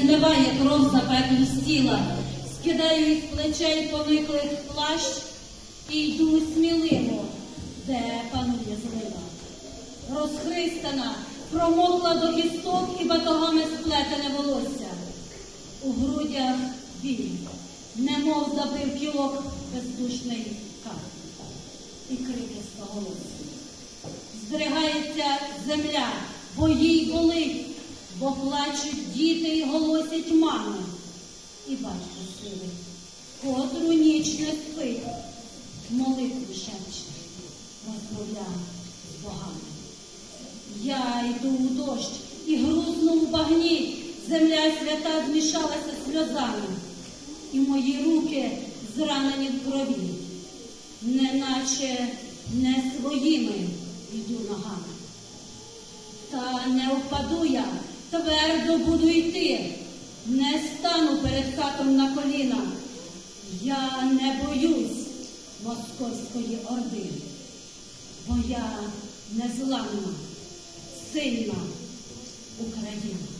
змиває кров запеклу з тіла, скидаю із плечей пониклих плащ і йду сміливо, де панує злива. Розхристана, промокла до кісток і батогами сплетене волосся. У грудях біль, немов забив кілок бездушний кат. І крики стоголосні. Здригається земля, бо їй болить, бо плачуть діти і голосять мами. І батько сивий, котру ніч не спить, молитву шепче, розмовляє з богами. Я йду у дощ і грузну у багні, земля свята змішалася сльозами, і мої руки зранені в крові, неначе не своїми йду ногами. Та не впаду я, твердо буду йти, не стану перед хатом на коліна. Я не боюсь московської орди, бо я незламна, сильна Україна.